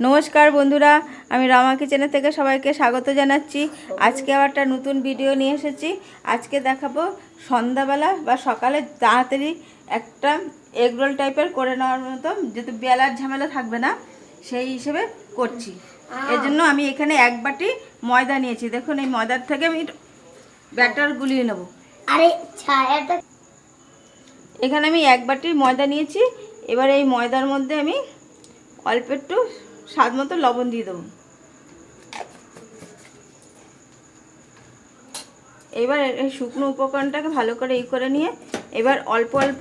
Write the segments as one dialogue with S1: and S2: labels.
S1: নমস্কার বন্ধুরা আমি রামা কিচেনের থেকে সবাইকে স্বাগত জানাচ্ছি। আজকে আবার একটা নতুন ভিডিও নিয়ে এসেছি। আজকে দেখাবো সন্ধ্যাবেলা বা সকালে তাড়াতাড়ি একটা এগরোল টাইপের করে নেওয়ার মতো যেহেতু বেলার ঝামেলা থাকবে না সেই হিসেবে করছি। এর জন্য আমি এখানে এক বাটি ময়দা নিয়েছি। দেখুন এই ময়দার থেকে আমি ব্যাটার গুলিয়ে নেব।
S2: আরে ছায়াটা
S1: এখানে আমি এক বাটি ময়দা নিয়েছি। এবার এই ময়দার মধ্যে আমি অল্প একটু স্বাদ মতো লবণ দিয়ে দেবো। এবার এই শুকনো উপকরণটাকে ভালো করে ই করে নিয়ে এবার অল্প অল্প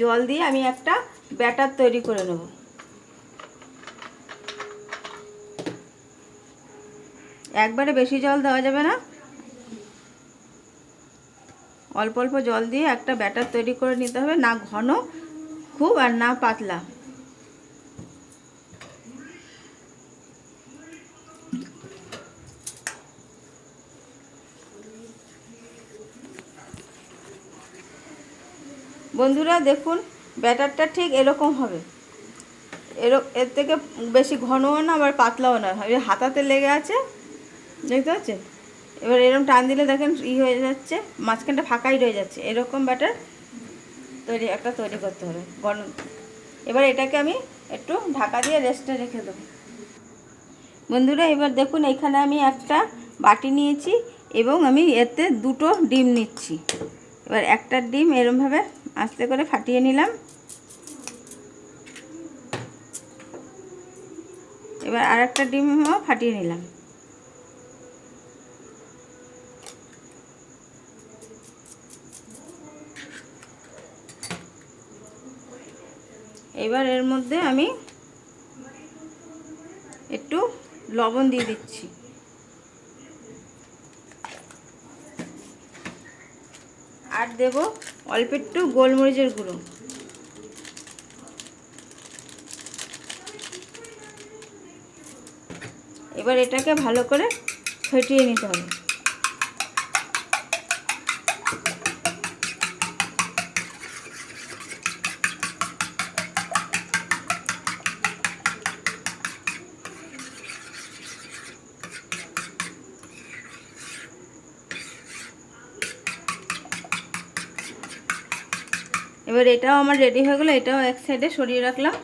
S1: জল দিয়ে আমি একটা ব্যাটার তৈরি করে নেব। একবারে বেশি জল দেওয়া যাবে না। অল্প অল্প জল দিয়ে একটা ব্যাটার তৈরি করে নিতে হবে। না ঘন খুব আর না পাতলা। বন্ধুরা দেখুন, ব্যাটারটা ঠিক এরকম হবে। এর এর থেকে বেশি ঘনও না, আবার পাতলাও না। এই হাতাতে লেগে আছে, দেখতে পাচ্ছেন? এবার এরকম টান দিলে দেখেন ই হয়ে যাচ্ছে, মাঝখানটা ফাঁকাই রয়ে যাচ্ছে। এরকম ব্যাটার তৈরি, একটা তৈরি করতে হবে। গরম এবার এটাকে আমি একটু ঢাকা দিয়ে রেস্টে রেখে দেবো। বন্ধুরা, এবার দেখুন, এখানে আমি একটা বাটি নিয়েছি এবং আমি এতে দুটো ডিম নিচ্ছি। এবার একটা ডিম এরমভাবে আস্তে করে ফাটিয়ে নিলাম। এবার আর একটা ডিমও ফাটিয়ে নিলাম। এবার এর মধ্যে আমি একটু লবণ দিয়ে দিচ্ছি। আর দেব অল্প একটু গোলমরিচের গুঁড়ো। এবার এটাকে ভালো করে ফেটিয়ে নিতে হবে। এবার এটাও আমার রেডি হয়ে গেলো, এটাও এক সাইডে সরিয়ে রাখলাম।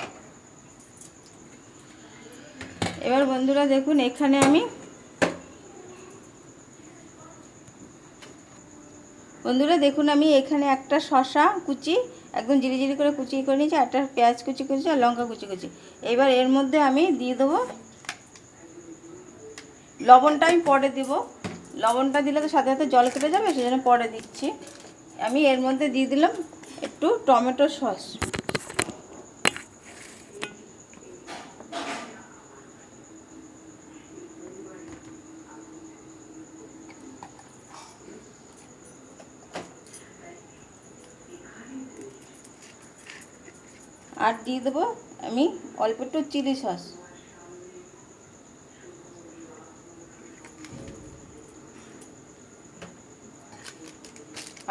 S1: এবার বন্ধুরা দেখুন, এখানে আমি বন্ধুরা দেখুন, আমি এখানে একটা শশা কুচি, একদম জিরি জিরি করে কুচি করে নিয়েছি, একটা পেঁয়াজ কুচি কুচি আর লঙ্কা কুচি কুচি এবার এর মধ্যে আমি দিয়ে দেবো, লবণটা আমি পরে দিব। লবণটা দিলে তো সাথে সাথে জল কেটে যাবে, সেজন্য পরে দিচ্ছি। আমি এর মধ্যে দিয়ে দিলাম একটু টমেটো সস। আর দিয়ে দেবো আমি অল্প একটু চিলি সস।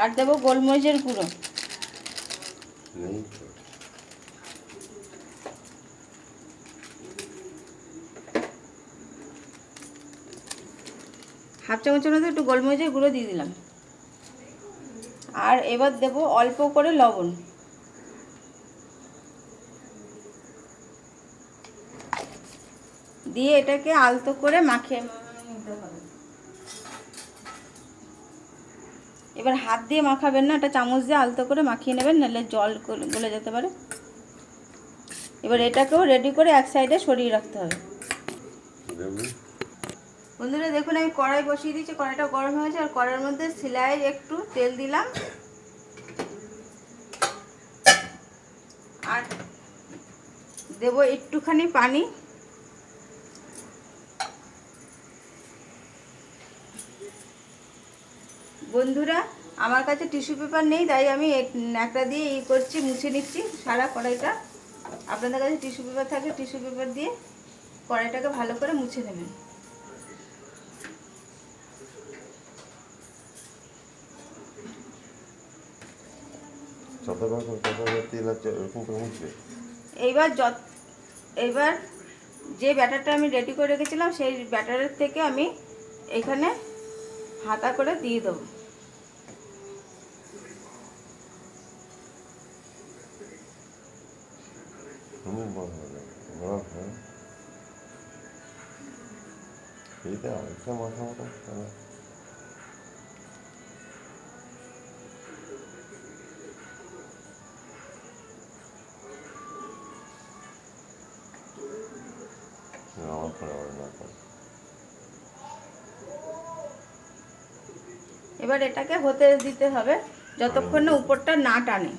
S1: আর দেবো গোলমরিচের গুঁড়ো। হাফ চামচের মধ্যে একটু গোলমরিচের গুঁড়ো দিয়ে দিলাম। আর এবার দেবো অল্প করে লবণ। দিয়ে এটাকে আলতো করে মাখিয়ে নিতে হবে এবার হাত দিয়ে মাখাবেন না এটা চামচ দিয়ে আলতো করে মাখিয়ে নেবেন নাহলে জল গলে- গলে যেতে পারে। এবার এটাকেও রেডি করে এক সাইডে সরিয়ে রাখতে হবে। বন্ধুরা দেখুন আমি কড়াই বসিয়ে দিয়েছি কড়াইটা গরম হয়েছে আর কড়াইয়ের মধ্যে সেলাই একটু তেল দিলাম। আর দেবো একটুখানি পানি। বন্ধুরা আমার কাছে টিস্যু পেপার নেই তাই আমি একটা দিয়ে ই করছি মুছে নিচ্ছি সারা কড়াইটা। আপনাদের কাছে টিস্যু পেপার থাকলে টিস্যু পেপার দিয়ে কড়াইটাকে ভালো করে মুছে নেবেন। এইবার যত এইবার যে ব্যাটারটা আমি রেডি করে রেখেছিলাম সেই ব্যাটারের থেকে আমি এখানে হাতা করে দিয়ে দেবো।
S3: অনেক বড় হবে বড় হবে এইটা একটা মাথা মতো করে
S1: এবার এটাকে হতে দিতে হবে, যতক্ষণ না উপরটা না টানে।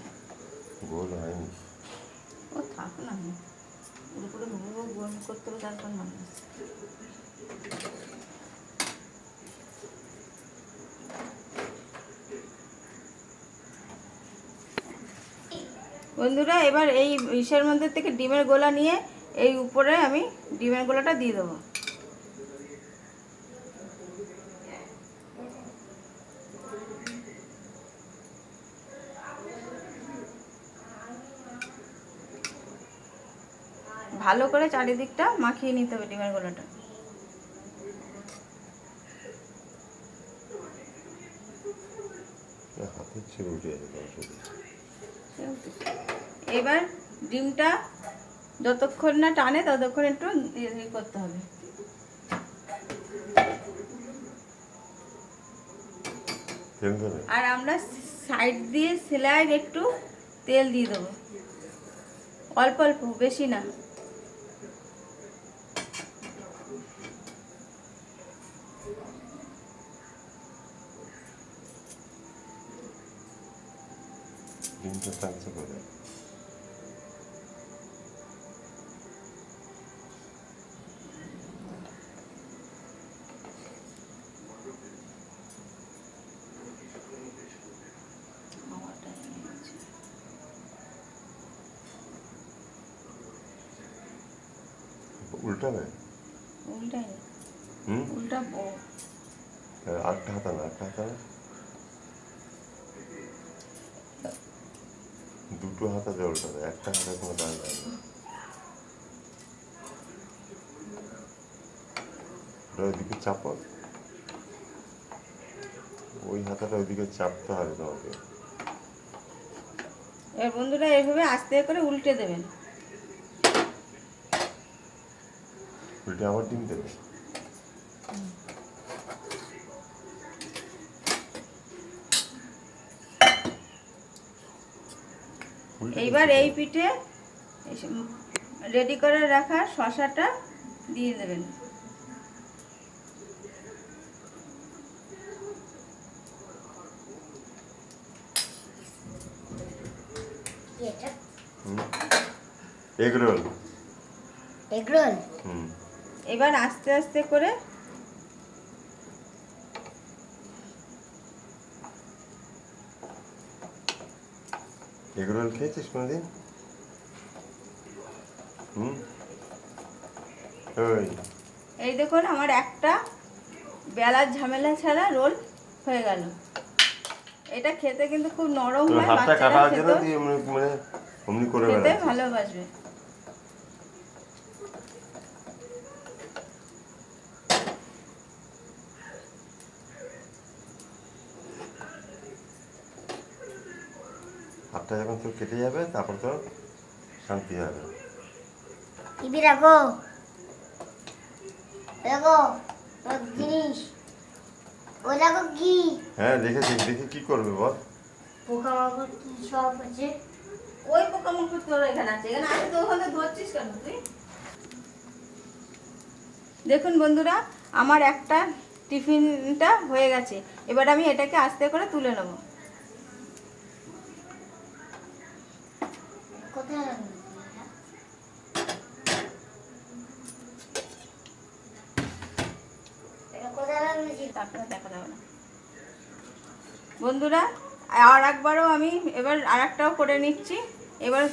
S3: গোল
S1: না। করতে হবে, তারপর বন্ধুরা, এবার এই ইসের মধ্যে থেকে ডিমের গোলা নিয়ে এই উপরে আমি ডিমের গোলাটা দিয়ে দেবো। ভালো করে চারিদিকটা মাখিয়ে নিতে হবে ডিমের গোলাটা। এবার ডিমটা যতক্ষণ না টানে ততক্ষণ একটু ইয়ে করতে হবে। আর আমরা সাইড দিয়ে সেলাইয়ের একটু তেল দিয়ে দেবো। অল্প অল্প বেশি না।
S3: ডিমটা টানছে করে উল্টাবে?
S1: উল্টাই না।
S3: হুম
S1: উল্টা
S3: আটটা হাতা না আটটা হাতা না দুটো হাতা দিয়ে উল্টাবে একটা হাতে কোনো দাঁড় যায় না ওইদিকে চাপো। ওই হাতাটা ওইদিকে চাপতে হবে তোমাকে।
S1: এবার বন্ধুরা এইভাবে আস্তে করে উল্টে দেবেন।
S3: উল্টে আবার ডিম দেবে।
S1: এইবার এই পিঠে রেডি করে রাখা শশাটা দিয়ে দেবেন।
S2: এগরোল।
S1: এবার আস্তে আস্তে করে
S3: এগ রোল খেয়েছিস কোনোদিন? হুম? ওই।
S1: এই দেখুন আমার একটা বেলার ঝামেলা ছাড়া রোল হয়ে গেল। এটা খেতে কিন্তু খুব নরম হয় বাচ্চারা খেতে ভালোবাসবে।
S3: হাতটা যখন তোর কেটে যাবে তারপর তোর শান্তি হবে।
S2: টিভি রাখো দেখো জিনিস। ও দেখো কি?
S3: হ্যাঁ দেখেছি দেখে কি করবে বল।
S2: পোকামাকড় কি সব আছে?
S1: ওই পোকামাকড় তোর এখানে আছে। এখানে আছে তো ওখানে ধরছিস কেন তুই? দেখুন বন্ধুরা আমার একটা টিফিনটা হয়ে গেছে। এবার আমি এটাকে আস্তে করে তুলে নেব। বন্ধুরা আর একবারও আমি এবার আর একটাও করে নিচ্ছি। এবার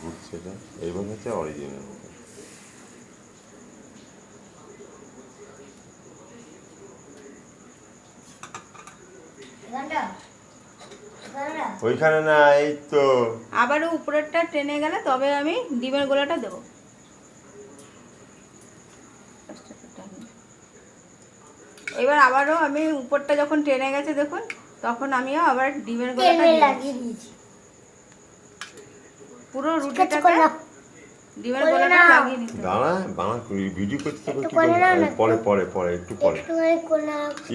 S3: ঘুরছে এটা? হচ্ছে অরিজিনাল ওইখানে না এই তো।
S1: আবারও উপরেরটা টেনে গেলে তবে আমি ডিমের গোলাটা দেবো। এবার আবারও আমি উপরটা যখন টেনে গেছে দেখুন তখন আমিও আবার ডিমের গোলাটা দিয়ে
S2: লাগিয়ে দিয়েছি।
S1: পুরো রুটিটাকে ডিমের গোলাটা লাগিয়ে নিতে হবে।
S3: দাঁড়া বানা ভিডিও করতে তো
S2: একটু
S3: কি
S2: করে
S3: করব?
S2: নাও না,
S3: আমি পরে পরে পরে একটু পরে।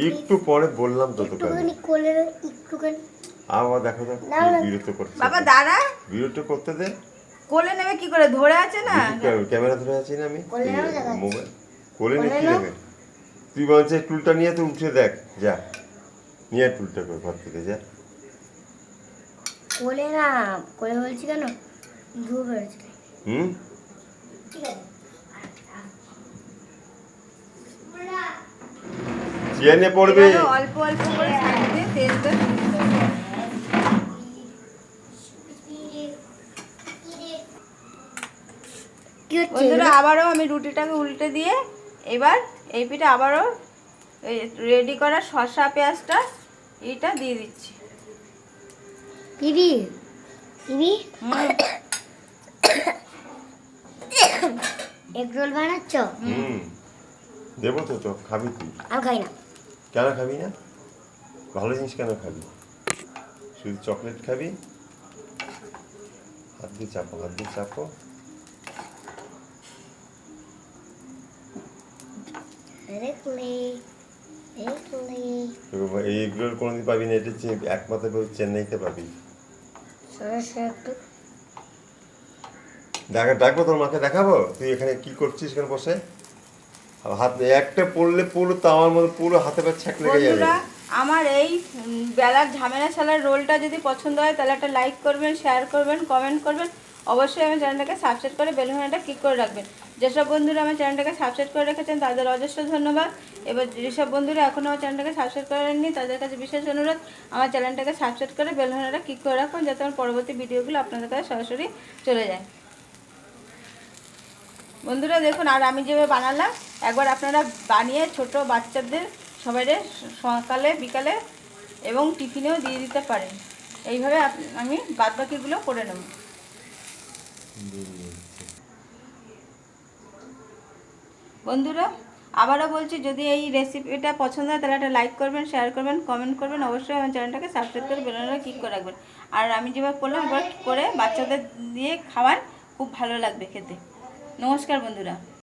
S3: একটু পরে বললাম তো তোকে।
S2: একটুখানি নাও একটুখানি
S3: আবার দেখো দেখ
S2: নাও না।
S3: বিরক্ত করছে।
S1: বাবা দাঁড়া।
S3: বিরক্ত করতে দে।
S1: কোলে নেবে কি করে? ধরে আছে না?
S3: ক্যা- ক্যামেরা ধরে আছি না আমি?
S2: কোলে নাও
S3: মোবাইল। কোলে নিয়ে কি। তুই বলছে টুলটা নিয়ে তুই উঠে দেখ যা। নিয়ে টুলটা করে ঘর থেকে যা।
S2: কোলে না কোলে বলছি কেন? ধুয়ে বেরোচ্ছে।
S3: হুম?
S2: ঠিক
S3: চেয়ে নিয়ে পড়বে।
S1: অল্প অল্প। বন্ধুরা আবারও আমি রুটিটাকে উল্টে দিয়ে এবার এই পিঠে আবারও রেডি করা শসা পেঁয়াজটা এইটা দিয়ে দিচ্ছি।
S2: দিদি দিদি এগ রোল বানাচ্ছ?
S3: হুম। দেবো তো তো খাবি তুই।
S2: আমি খাই না।
S3: কেন খাবি না? ভালো জিনিস কেন খাবি? শুধু চকলেট খাবি? হাত দিয়ে চাপো হাত দিয়ে চাপো।
S2: দেখলে দেখলে
S3: তো এই এগুলোর কোনোদিন পাবি না এটা একমাত্র চেন্নাইতে পাবি। দেখা ডাকবো তোর মাকে দেখাবো? তুই এখানে কি করছিস এখানে বসে? আর হাত একটা পড়লে পুরো তাওয়ার মধ্যে পুরো হাতে পা ছ্যাক লেগে যাবে।
S1: আমার এই বেলার ঝামেলা ছালার রোলটা যদি পছন্দ হয় তাহলে একটা লাইক করবেন শেয়ার করবেন কমেন্ট করবেন। অবশ্যই আমার চ্যানেলটাকে সাবস্ক্রাইব করে বেলুনটা ক্লিক করে রাখবেন। যেসব বন্ধুরা আমার চ্যানেলটাকে সাবস্ক্রাইব করে রেখেছেন, তাদের অজস্র ধন্যবাদ। এবার যেসব বন্ধুরা এখনও আমার চ্যানেলটাকে সাবস্ক্রাইব করেননি, তাদের কাছে বিশেষ অনুরোধ, আমার চ্যানেলটাকে সাবস্ক্রাইব করে বেলুনটা ক্লিক করে রাখুন, যাতে আমার পরবর্তী ভিডিওগুলো আপনাদের কাছে সরাসরি চলে যায়। বন্ধুরা দেখুন, আর আমি যেভাবে বানালাম, একবার আপনারা বানিয়ে ছোট বাচ্চাদের সবাই সকালে, বিকালে এবং টিফিনেও দিয়ে দিতে পারেন। এইভাবে আমি বাদবাকিগুলো করে নেব। বন্ধুরা, আবারও বলছি, যদি এই রেসিপিটা পছন্দ হয়, তাহলে একটা লাইক করবেন শেয়ার করবেন কমেন্ট করবেন, অবশ্যই আমার চ্যানেলটাকে সাবস্ক্রাইব করে বেলনটা ক্লিক করে রাখবেন। আর আমি যেভাবে করলাম এবার করে বাচ্চাদের দিয়ে খাওয়ান, খুব ভালো লাগবে খেতে। নমস্কার বন্ধুরা।